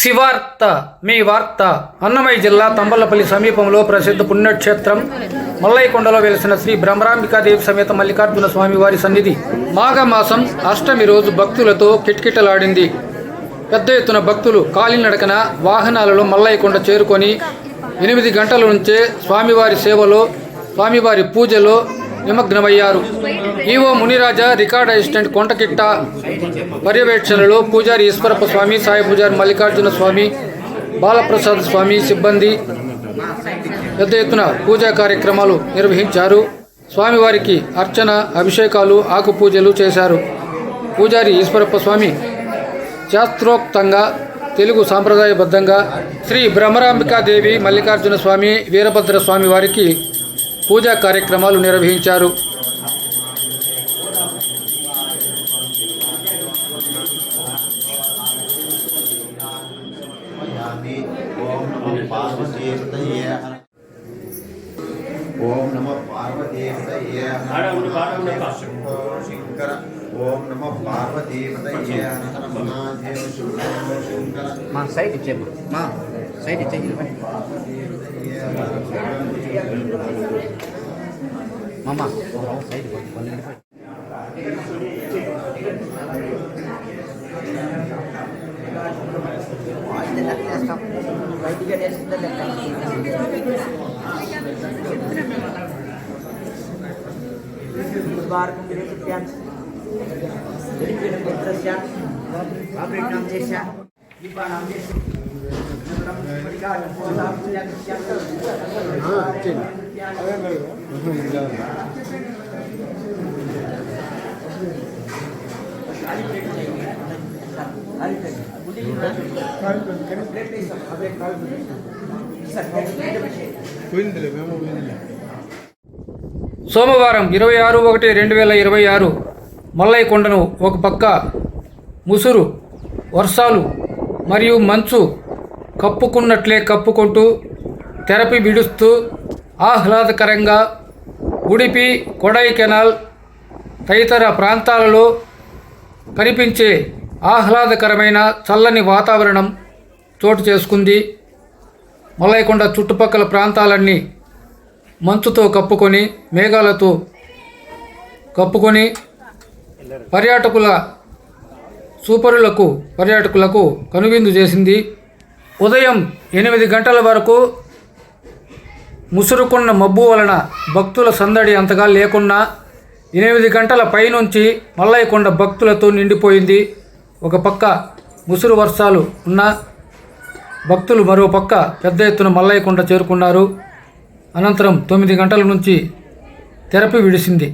శివార్త మీ వార్త అన్నమయ్య జిల్లా తంబలపల్లి సమీపంలో ప్రసిద్ధ పుణ్యక్షేత్రం మల్లయ్యకొండలో వెలిసిన శ్రీ భ్రమరాంబికాదేవి సమేత మల్లికార్జున స్వామివారి సన్నిధి. మాఘమాసం అష్టమి రోజు భక్తులతో కిటకిటలాడింది. పెద్ద ఎత్తున భక్తులు కాలినడకన వాహనాలలో మల్లయ్యకొండ చేరుకొని ఎనిమిది గంటల నుంచే స్వామివారి సేవలో స్వామివారి పూజలో నిమగ్నమయ్యారు. ఈవో మునిరాజా రికార్డ్ అసిస్టెంట్ కొంటకిట్ట పర్యవేక్షణలో పూజారి ఈశ్వరప్ప స్వామి సాయి పూజారి మల్లికార్జున స్వామి బాలప్రసాద్ స్వామి సిబ్బంది పెద్ద ఎత్తున పూజా కార్యక్రమాలు నిర్వహించారు. స్వామివారికి అర్చన అభిషేకాలు ఆకు పూజలు చేశారు. పూజారి ఈశ్వరప్ప స్వామి శాస్త్రోక్తంగా తెలుగు సాంప్రదాయబద్ధంగా శ్రీ బ్రహ్మరాంబికాదేవి మల్లికార్జున స్వామి వీరభద్ర స్వామి వారికి పూజా కార్యక్రమాలు నిర్వహించారు ఓం నమ పార్వదేవతయే శంకర ఓం నమ పార్వదేవతయే మా సైడ్ ఇచ్చే మా సైడ్ ఇచ్చే మామ సైడ్ బయటికి వేసిందా ముబారక్ మీరు చెప్పాను వెళ్ళిపోయిన కొత్త ఇప్పుడు నామ సోమవారం ఇరవై ఆరు ఒకటి రెండు వేల ఇరవై ఆరు మల్లయ్య కొండను ఒక పక్క ముసురు వర్షాలు మరియు మంచు కప్పుకున్నట్లే కప్పుకుంటూ తెరపి విడుస్తూ ఆహ్లాదకరంగా ఉడిపి కొడైకెనాల్ తదితర ప్రాంతాలలో కనిపించే ఆహ్లాదకరమైన చల్లని వాతావరణం చోటు చేసుకుంది. మలయకొండ చుట్టుపక్కల ప్రాంతాలన్నీ మంచుతో కప్పుకొని మేఘాలతో కప్పుకొని పర్యాటకుల సూపరులకు పర్యాటకులకు కనువిందు చేసింది. ఉదయం ఎనిమిది గంటల వరకు ముసురుకున్న మబ్బు వలన భక్తుల సందడి అంతగా లేకున్నా ఎనిమిది గంటల పైనుంచి మల్లయ్యకొండ భక్తులతో నిండిపోయింది. ఒక పక్క ముసురు వర్షాలు ఉన్న భక్తులు మరో పక్క పెద్ద ఎత్తున మల్లయ్యకొండ చేరుకున్నారు. అనంతరం తొమ్మిది గంటల నుంచి తెరపి విడిసింది.